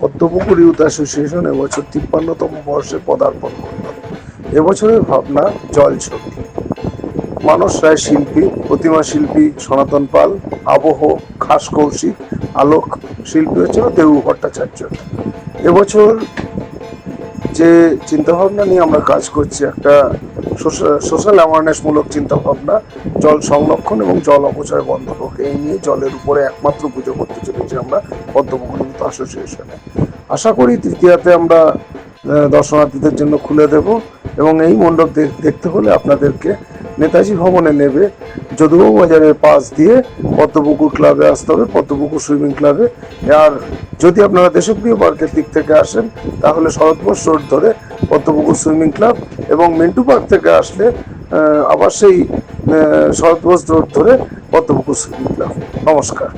Padmapukur youth association এবছর তিপ্পান্নতম বর্ষে পদার্পণ করল। এবছরের ভাবনা জল ছবি মানস রায় শিল্পী, প্রতিমা শিল্পী সনাতন পাল, আবহ, খাস কৌশিক, আলোক শিল্পী হচ্ছিল দেউ ভট্টাচার্য। এবছর যে চিন্তাভাবনা নিয়ে আমরা কাজ করছি, একটা সোশ্যাল অ্যাওয়ারনেস অ্যাওয়ারনেসমূলক চিন্তাভাবনা, জল সংরক্ষণ এবং জল অপচয় বন্ধ হোক এই নিয়ে জলের উপরে একমাত্র পুজো করতে চলেছি আমরা পদ্মপুকুর অ্যাসোসিয়েশনে আশা করি তৃতীয়াতে আমরা দর্শনার্থীদের জন্য খুলে দেব এবং এই মণ্ডপ দেখতে হলে আপনাদেরকে নেতাজি ভবনে নেবে, যদুবাবু বাজারের পাশ দিয়ে পদ্মপুকুর ক্লাবে আসতে হবে, পদ্মপুকুর সুইমিং ক্লাবে। আর যদি আপনারা দেশপ্রিয় পার্কের দিক থেকে আসেন, তাহলে শরৎবোস রোড ধরে পদ্মপুকুর সুইমিং ক্লাব এবং মিন্টু পার্ক থেকে আসলে আবার সেই শরৎবোস রোড ধরে পদ্মপুকুর সুইমিং ক্লাব। নমস্কার।